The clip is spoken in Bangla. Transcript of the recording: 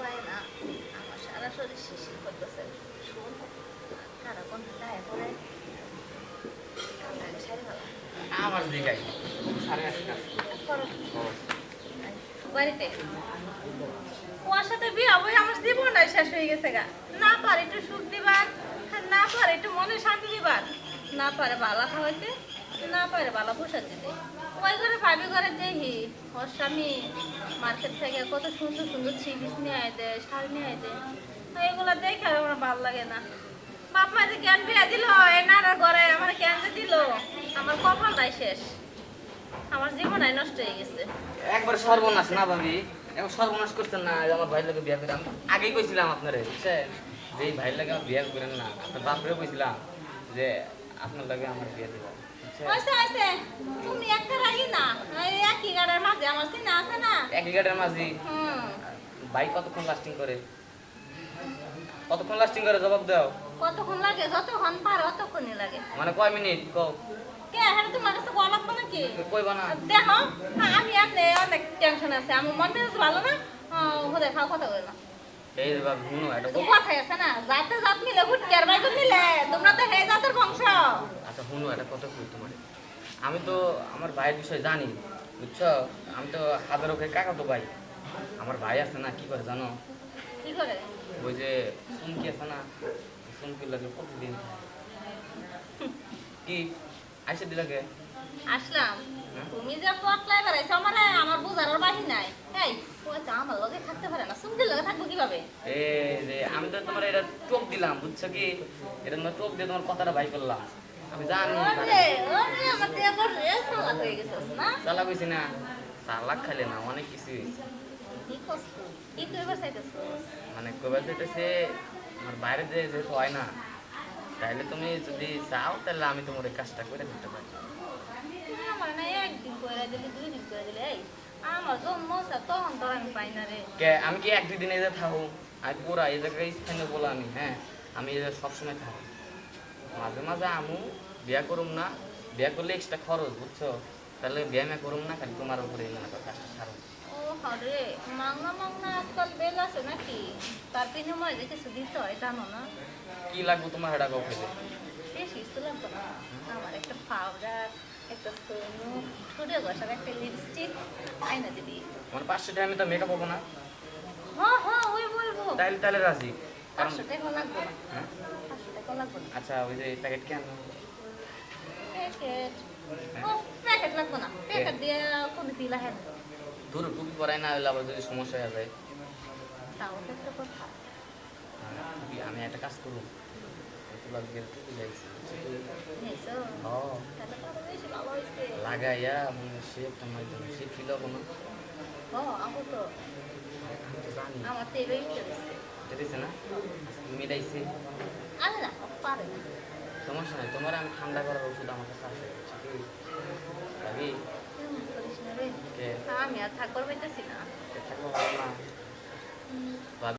পায় না আমার সারা শরীর শিশির করতেছে। শুন কারা কোন গায়ে পড়ে? ঠান্ডা সারি ভালো আমার দিকে সাড়ে আটটা করো। কুয়াশাতে বিয়ে হবে আমার জীবনটাই শেষ হয়ে গেছে গা। না পারে একটু সুখ দিবার না পারে একটু মনে শান্তি দিবার। না পারে বালা খাওয়াইতে না পারে বালা পোশাক দিতে ভাবি ঘরে দেখি, ওর স্বামী মার্কেট থেকে কত সুন্দর সুন্দর ছিপিস নিয়ে আয় দেয় শাড়ি নিয়ে আয় দেয় এগুলো দেখে আমার ভালো লাগে না। বাপ মা যে জ্ঞান বিয়া দিল এনার ঘরে আমার জ্ঞান যে দিল, আমার কপালটাই শেষ। আমার জীবনটাই নষ্ট হয়ে গেছে। একবার সর্বনাশ না ভাবি এখন সর্বনাশ করছেন না আমার ভাইয়ের লোকে বিয়ে করে আগেই কইছিলাম আপনারে, বুঝছেন? যে ভাইয়ের লাগে বিয়ে করেন না, আপনার বাপরেও কইছিলাম যে আপনার লাগে আমার বিয়ে দিবা। বুঝছেন? হয়েছে হয়েছে তুমি একটা রাগি না? একই গাড়ির মাঝে আমার চিনা আছে না? একই গাড়ির মাঝি? হুম। বাইক কতক্ষণ লাস্টিং করে? কতক্ষণ লাস্টিং করে জবাব দাও। কতক্ষণ লাগে? যতক্ষণ পারো ততক্ষণই লাগে। মানে কয় মিনিট? কও। কে? হ্যাঁ তোমার কাছে বলা লাগবে নাকি? কইবা না। দেখো আমি আপনি অনেক টেনশন আছে। আমার মন মেজাজ ভালো না? ওদের খাও কথা বলে না এই যে বাবু এটা তো কথাই আছে না? যাতে জাত মিলে হুটকের বাইক মিলে তোমরা তো হে জাতের বংশ আচ্ছা শুনো এটা কত কই তোমার? আমি তো আমার ভাইয়ের বিষয়ে জানি বুঝছ? আমি তো হাজার কাকা তো ভাই। আমার ভাই আছে না কি করে জানো? কি করে? ওই যে সুমকি আছে না সুমকি লাগে প্রতিদিন কি? আইসে দিলাকে আসলাম। হ্যাঁ? তুমি যে পটলাই বেড়াইছো আমার আমার বুঝার বাহি নাই। এই আমার লগে থাকতে পারে না সুমকির লগে থাকব কীভাবে? এই যে আমি তো তোমার এটা টোপ দিলাম বুঝছ কি? এটা টোপ দিয়ে তোমার কথাটা ভাই করলাম। আমি জানি। চালা কইছি না? চালাক খাইলে না অনেক কিছু হয়েছে। মানে কবে যেতেছে আমার বাইরে যে যেহেতু হয় না তাহলে তুমি যদি চাও তাহলে আমি তোমার এই কাজটা করে দিতে পারি। আমি কে এক দুই দিন এই যে থাকব? আমি পুরা এই জায়গায় স্থানীয় বলে আমি হ্যাঁ? আমি এই সবসময় থাকি মাঝে মাঝে আমু বিয়া করুম না বিয়া করলে এক্সট্রা খরচ বুঝছ? তাহলে বিয়া মে করুম না খালি তোমার উপরে মনে করো কাজটা ছাড়ো ও হরে মাংনা মাংনা আজকাল বেল আছে নাকি? তার বিনিময়ে যে কিছু দিতে হয় জানো না? কি লাগবে তোমার হেডা কাউ খেলে বেশি কিছু লাগবে না? আমার একটা পাউডার একটা সোনু লিপস্টিক দিবি। মানে পাঁচশো টাকা আমি তো মেকআপ হব না। হ্যাঁ হ্যাঁ ওই বলব। তাহলে তাহলে রাজি। কারণ পাঁচশো টাকা লাগবে হ্যাঁ? পাঁচশো টাকা লাগবে না। আচ্ছা ওই যে প্যাকেট কেন প্যাকেট ও প্যাকেট লাগবে না। প্যাকেট দিয়ে কোনো দিলা হ্যাঁ। দূর টুপি পরাই না হলে আবার যদি সমস্যা হয়ে যায়। তাও তো একটা কথা। আমি একটা কাজ করব। আরও হয়েছে লাগাইয়া সে তোমার সে ফিল আমার তো এবার মিলাইছে না? পারে না। সমস্যা নাই তোমার আমি ঠান্ডা করার ওষুধ আমার কাছে আছে? ভাবি আমি আর থাকবার পাইতেছি না। থাকব না?